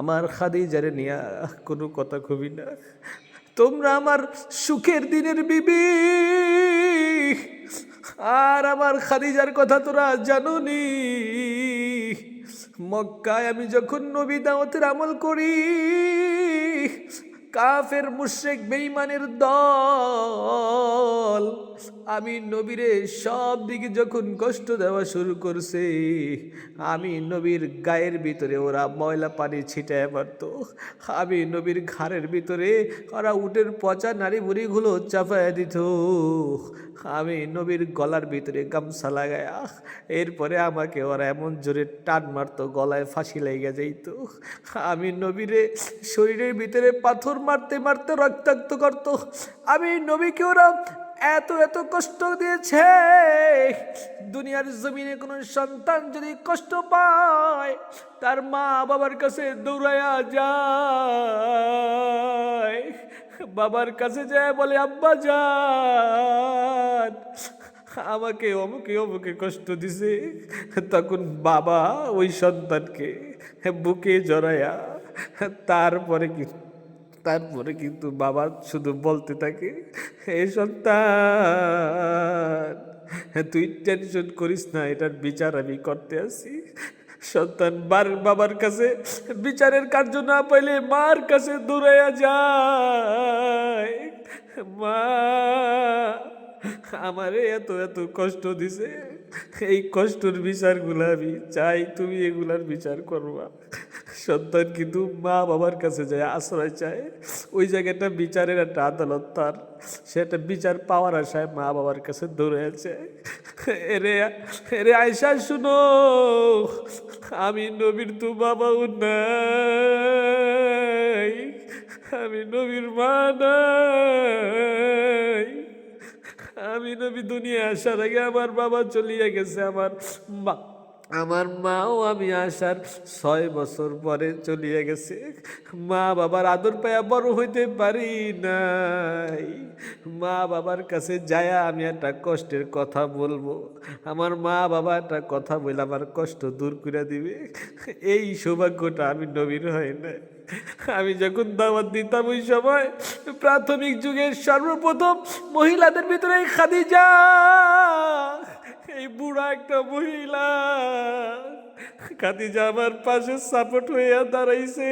আমার খাদিজারে নিয়া কোনো কথা খুবই না। তোমরা আমার সুখের দিনের বিবি। আর আমার খাদিজার কথা তোরা জানুনি। মক্কায় আমি যখন নবী দাওয়াতের আমল করি, কাফের মুশ্রেক বেঈমানের দল আমি নবীরে সব দিকে যখন কষ্ট দেওয়া শুরু করছে, আমি নবীর গায়ের ভিতরে ওরা ময়লা পানি ছিটায় মারত। আমি নবীর ঘাড়ের ভিতরে ওরা উটের পচা নারী বুড়িগুলো চাপায় দিত। আমি নবীর গলার ভিতরে গামছা লাগায়া এরপরে আমাকে ওরা এমন জোরে টান মারতো, গলায় ফাঁসি লেগে যাইত। আমি নবীরে শরীরের ভিতরে পাথর মারতে মারতে রক্তাক্ত করত। আমি নবীকে ওরা এত এত কষ্ট দিয়েছে। দুনিয়ার জমিনে কোনো সন্তান যদি কষ্ট পায়, তার মা বাবার কাছে দৌড়ায়া যায়। বাবার কাছে যায় বলে, আব্বা যান আমাকে অমুকে অমুকে কষ্ট দিছে। তখন বাবা ওই সন্তানকে বুকে জড়ায়া তারপরে কি তারপরে কিন্তু বাবা শুধু বলতে থাকে, হে সন্তান, তুই টেনশন করিস না, এটার বিচার আমি করতে আসি। সন্তান বার বাবার কাছে বিচারের কার্য না পাইলে মার কাছে দৌড়াইয়া যায়। মা, আমারে এত এত কষ্ট দিছে, এই কষ্টর বিচারগুলো আমি চাই, তুমি এগুলার বিচার করবা। সন্তান কিন্তু মা বাবার কাছে যায়, আশ্রয় চায়। ওই জায়গাটা বিচারের একটা আদালত তার। সেটা বিচার পাওয়ার আশায় মা বাবার কাছে দৌড়ে আছে এরে এরে আয়সা শুনো, আমি নবীর তো বাবাও নাই। আমি নবীর মা নাই। আমি নবী দুনিয়া আসার আগে আমার বাবা চলিয়ে গেছে, আমার মা। আমার মাও আমি আসার ছয় বছর পরে চলিয়ে গেছে। মা বাবার আদর পায়া বড় হইতে পারি নাই। মা বাবার কাছে যায়া আমি একটা কষ্টের কথা বলব। আমার মা বাবা একটা কথা বলে আমার কষ্ট দূর করে দিবে। এই সৌভাগ্যটা আমি নবীর হয় না আমি যখন দাওয়াত দিতাম ওই সময় প্রাথমিক যুগের সর্বপ্রথম মহিলাদের ভিতরে খাদিজা এই বুড়া একটা মহিলা। খাদিজা আমার পাশে সাপোর্ট হইয়া দাঁড়াইছে।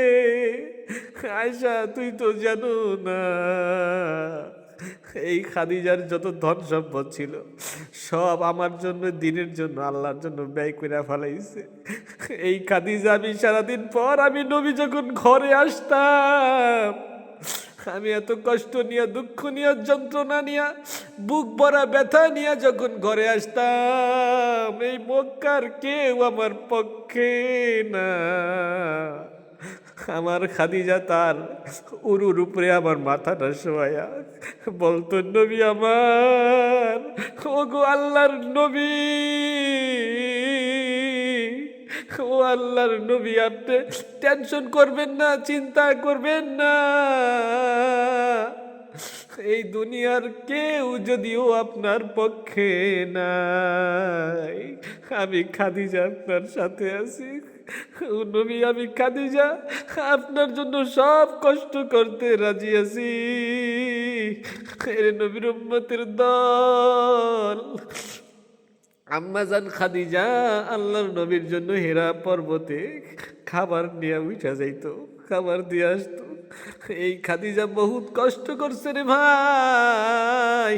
আয়সা তুই তো জানো না। এই খাদিজার যত ধন সম্পদ ছিল, সব আমার জন্য, দিনের জন্য, আল্লাহর জন্য ব্যয় করে ফেলাইছে। এই খাদিজা আমি সারাদিন পর আমি নবী যখন ঘরে আসতাম আমি এত কষ্ট নিয়ে, দুঃখ নিয়ে, যন্ত্রণা নিয়ে, বুক ভরা ব্যথা নিয়ে যখন ঘরে আসতাম, এই মক্কার কেউ আমার পক্ষে না। আমার খাদিজা তার উরুর উপরে আমার মাথাটা শোয়া বলতো, নবী আমার, ওগো আল্লাহর নবী ও আল্লাহর নবী, আপনি টেনশন করবেন না, চিন্তা করবেন না। এই দুনিয়ার কেউ যদিও আপনার পক্ষে নাই। আমি খাদিজা আপনার সাথে আছি। নবী, আমি খাদিজা আপনার জন্য সব কষ্ট করতে রাজি আছি। নবীর উম্মতের দল। আম্মাজান খাদিজা, আল্লাহর নবীর জন্য হেরা পর্বতে খাবার নিয়ে উঠা যাইত, খাবার দিয়ে আসতো। এই খাদিজা বহুত কষ্ট করছে রে ভাই।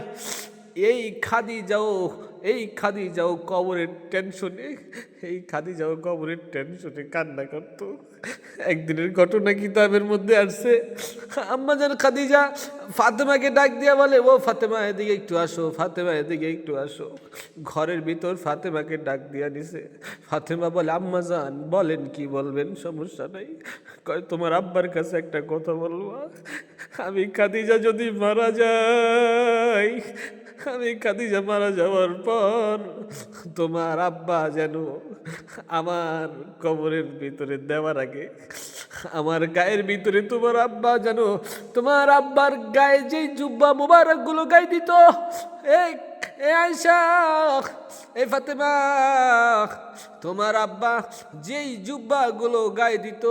এই খাদিজাও এই খাদিজাও কবরের টেনশনে, এই খাদিজাও কবরের টেনশনে কান্না করতো। একদিনের ঘটনা কিতাবের মধ্যে আসছে আম্মাজান খাদিজা ফাতেমাকে ডাক দিয়া বলে, ও ফাতেমা, এদিকে একটু আসো, ফাতেমা, এদিকে একটু আসো। ঘরের ভিতর ফাতেমাকে ডাক দিয়া দিছে। ফাতেমা বলে আম্মাজান বলেন কি বলবেন, সমস্যা নাই। কয়, তোমার আব্বার কাছে একটা কথা বলব। আমি খাদিজা যদি মারা যাই আমি খাদিজা মারা যাওয়ার পর তোমার আব্বা যেন আমার কবরের ভিতরে দেওয়ার আগে আমার গায়ের ভিতরে তোমার আব্বা যেন তোমার আব্বার গায়ে যেই জুব্বা মুবারকগুলো গায়ে দিত। এ এ ফাতেমা, তোমার আব্বা যেই জুব্বা গুলো গায়ে দিত।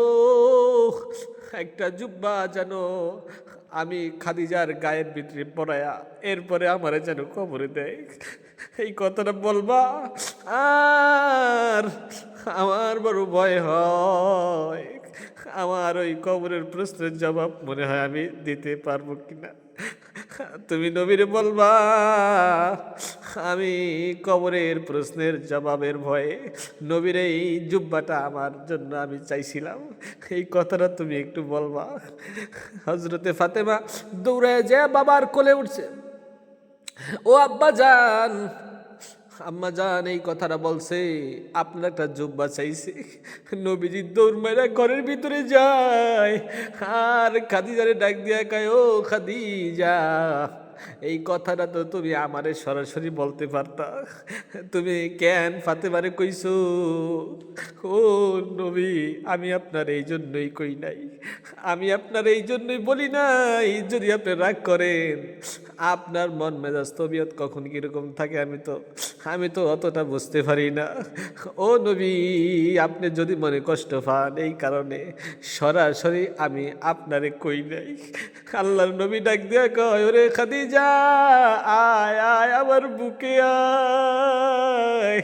একটা জুব্বা যেন আমি খাদিজার গায়ের ভিতরে পড়ায়া এরপরে আমারে যেন কবরে দেয়। এই কথাটা বলবা আর আমার বড় ভয় হয়। আমার ওই কবরের প্রশ্নের জবাব মনে হয় আমি দিতে পারব কিনা। তুমি নবীর বলবা, আমি কবরের প্রশ্নের জবাবের ভয়ে নবীর এই জুব্বাটা আমার জন্য আমি চাইছিলাম। এই কথাটা তুমি একটু বলবা। হজরতে ফাতেমা দৌড়ে যে বাবার কোলে উঠছে। ও আব্বা যান আম্মা যান এই কথাটা বলছে, আপনার একটা জুব্বা চাইছে। নবীজি দৌড় মেরা ঘরের ভিতরে যায়। আর খাদিজারে ডাক দিয়া কায়, ও খাদিজা। এই কথাটা তো তুমি আমারে সরাসরি বলতে পারতা। তুমি কেন ফাতেমারে কইছো? ও নবী? আমি আপনার এই জন্যই কই নাই। আমি আপনার এই জন্যই বলি নাই, যদি আপনি রাগ করেন। আপনার মন মেজাজ তবিয়ত কখন কীরকম থাকে আমি তো আমি তো অতটা বুঝতে পারি না। ও নবী, আপনি যদি মনে কষ্ট পান এই কারণে সরাসরি আমি আপনারে কই নাই। আল্লাহর নবী ডাক দিয়া কয়, ওরে খাদিজা আয় আয় আমার বুকে আয়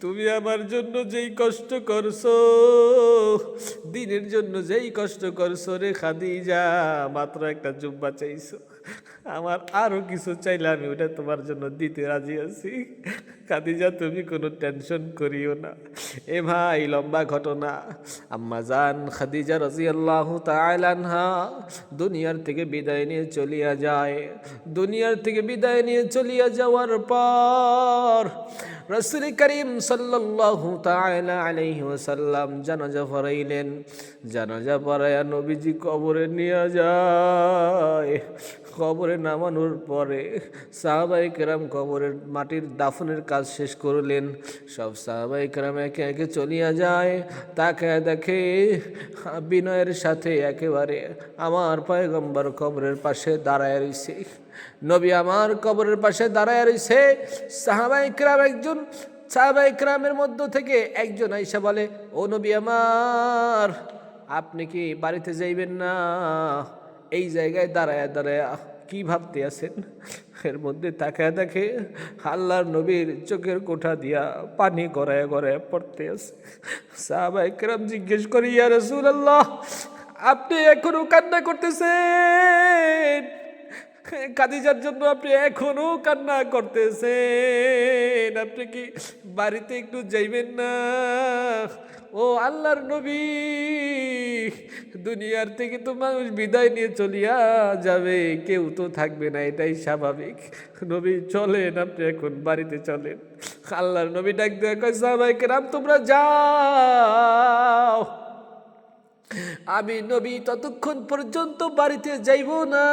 তুমি আমার জন্য যেই কষ্ট করছ, দিনের জন্য যেই কষ্ট করছ রে খাদিজা, মাত্র একটা জুব্বা চাইছো। আমার আরও কিছু চাইলে আমি ওটা তোমার জন্য দিতে রাজি আছি। কাদিজা তুমি কোনো টেনশন করিও না। এ ভাই, লম্বা ঘটনা। আম্মা জান খাদিজা রাজিয়াল্লাহ তাইলানহা দুনিয়ার থেকে বিদায় নিয়ে চলিয়া যায়। দুনিয়ার থেকে বিদায় নিয়ে চলিয়া যাওয়ার পর রসুল করিম সাল্লাল্লাহু তাআলা আলাইহি ওয়াসাল্লাম জানাজা পড়াইলেন। জানাজা পড়ায়া নবীজি কবরে নিয়ে যায়। কবরে নামানোর পরে সাহাবাই কেরাম কবরের মাটির দাফনের কাজ শেষ করলেন। সব সাহাবাই কেরাম একে একে চলিয়া যায়। তাকে দেখে বিনয়ের সাথে একেবারে আমার পয়গম্বর কবরের পাশে দাঁড়ায় রয়েছে নবী আমার কবরের পাশে দাঁড়ায় রয়েছে। সাহাবাই একজন সাহাবাই মধ্য থেকে একজন আইসা বলে, ও নবী আমার, আপনি কি বাড়িতে যাইবেন না? এই জায়গায় দাঁড়ায় দাঁড়ায় কি ভাবতে আছেন? এর মধ্যে তাকায় দেখে আল্লাহর নবীর চোখের কোঠা দিয়া পানি গড়ায় গড়ায় পড়তে আছে। সাহাবাই কেরাম জিজ্ঞেস করি, ইয়া রসুল আল্লাহ আপনি এখনও কান্না করতেছেন? কাদিজার জন্য আপনি এখনও কান্না করতেছেন। আপনি কি বাড়িতে একটু যাইবেন না? ও আল্লাহর নবী, দুনিয়ার থেকে তো মানুষ বিদায় নিয়ে চলিয়া যাবে, কেউ তো থাকবে না, এটাই স্বাভাবিক। নবী, চলেন আপনি এখন বাড়িতে চলেন। আল্লাহর নবী ডাক দেওয়া কয় সাহাবাই কেরাম, তোমরা যাও। আমি নবী ততক্ষণ পর্যন্ত বাড়িতে যাইব না।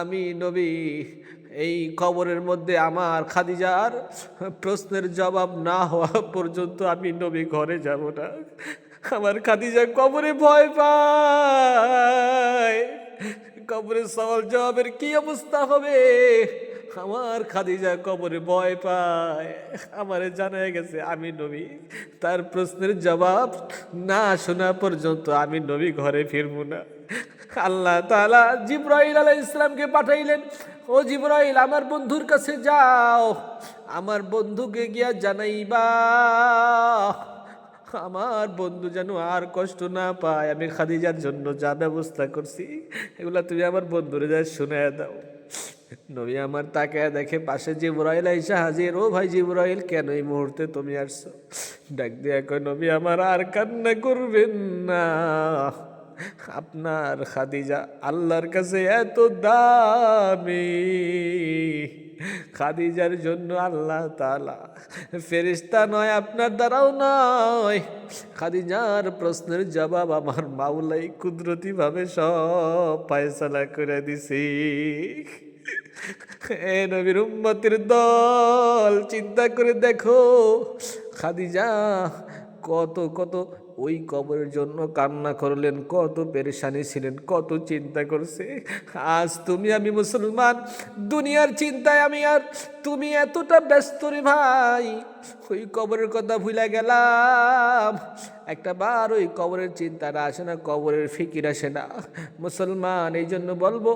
আমি নবী, এই কবরের মধ্যে আমার খাদিজার প্রশ্নের জবাব না হওয়া পর্যন্ত আমি নবী ঘরে যাব না। আমার খাদিজা কবরে ভয় পায়। কবরে সওয়াল জবাবের কি অবস্থা হবে? আমার খাদিজা কবরে ভয় পায়। আমারে জানা গেছে, আমি নবী। তার প্রশ্নের জবাব না শোনা পর্যন্ত আমি নবী ঘরে ফিরবো না। আল্লাহ তাআলা জিব্রাইল আলাইহিস ইসলামকে পাঠাইলেন, ও জিব্রাইল, আমার বন্ধুর কাছে যাও। আমার বন্ধুকে গিয়া জানাইবা। আমার বন্ধু যেন আর কষ্ট না পায়। আমি খাদিজার জন্য যা ব্যবস্থা করছি, এগুলা তুমি আমার বন্ধুরে যা শুনে দাও। নবী আমার তাকে দেখে পাশে জিব্রাইল আইসা হাজির, ও ভাই জিব্রাইল, কেন এই মুহূর্তে তুমি আসছো? ডাক দিয়া কয়, নবী আমার আর কান্না করবেন না। আপনার খাদিজা আল্লাহর কাছে এত দামি। খাদিজার জন্য আল্লাহ তালা ফেরিস্তা নয়, আপনার দ্বারাও নয়। খাদিজার প্রশ্নের জবাব আমার মাওলাই কুদরতিভাবে সব ফায়সালা করে দিছি। এ নবীর উম্মতির দল, চিন্তা করে দেখো, খাদিজা কত কত ওই কবরের জন্য কান্না করলেন, কত পেরেশানি ছিলেন, কত চিন্তা করছে। আজ তুমি আমি মুসলমান, দুনিয়ার চিন্তায় আমি আর তুমি এতটা ব্যস্ত রে ভাই। ওই কবরের কথা ভুলে গেলাম। একটা বার ওই কবরের চিন্তাটা আসে না, কবরের ফিকির আসে না। মুসলমান এই জন্য বলব,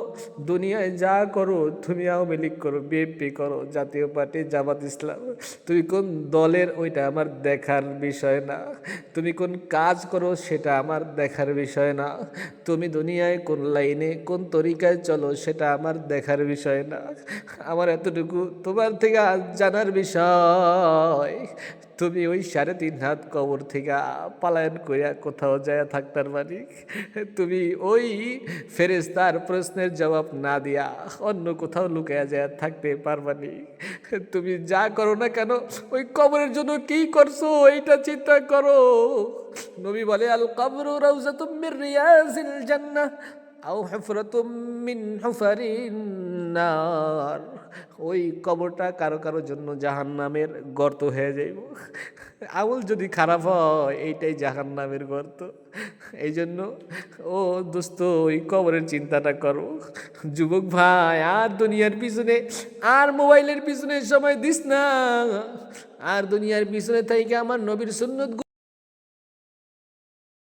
দুনিয়ায় যা করো, তুমি আওয়ামী লীগ করো, বিএনপি করো, জাতীয় পার্টি, জামাত ইসলাম, তুমি কোন দলের, ওইটা আমার দেখার বিষয় না। তুমি কোন কাজ করো, সেটা আমার দেখার বিষয় না। তুমি দুনিয়ায় কোন লাইনে, কোন তরিকায় চলো, সেটা আমার দেখার বিষয় না। আমার এতটুকু তোমার থেকে জানার বিষয়। তুমি ওই সাড়ে তিন হাত কবর থেকে পালায়ন করিয়া কোথাও যায় থাকতার মালিক। তুমি ওই ফেরেস্তার প্রশ্নের জবাব না দিয়া অন্য কোথাও লুকায়া যায় থাকতে পারবানি তুমি যা করো না কেন, ওই কবরের জন্য কি করছ, এইটা চিন্তা করো। নবী বলে আল কবর রাউজাতুম মির রিয়াজিল জান্নাহ। আও মিন নার। ওই কবরটা কারও কারও জন্য জাহান্নামের গর্ত হয়ে যাইব। আউল যদি খারাপ হয়, এইটাই জাহান্নামের গর্ত। এই জন্য ও দোস্ত, ওই কবরের চিন্তাটা করো। যুবক ভাই, আর দুনিয়ার পিছনে, আর মোবাইলের পিছনে সময় দিস না। আর দুনিয়ার পিছনে থেকে আমার নবীর সুন্নত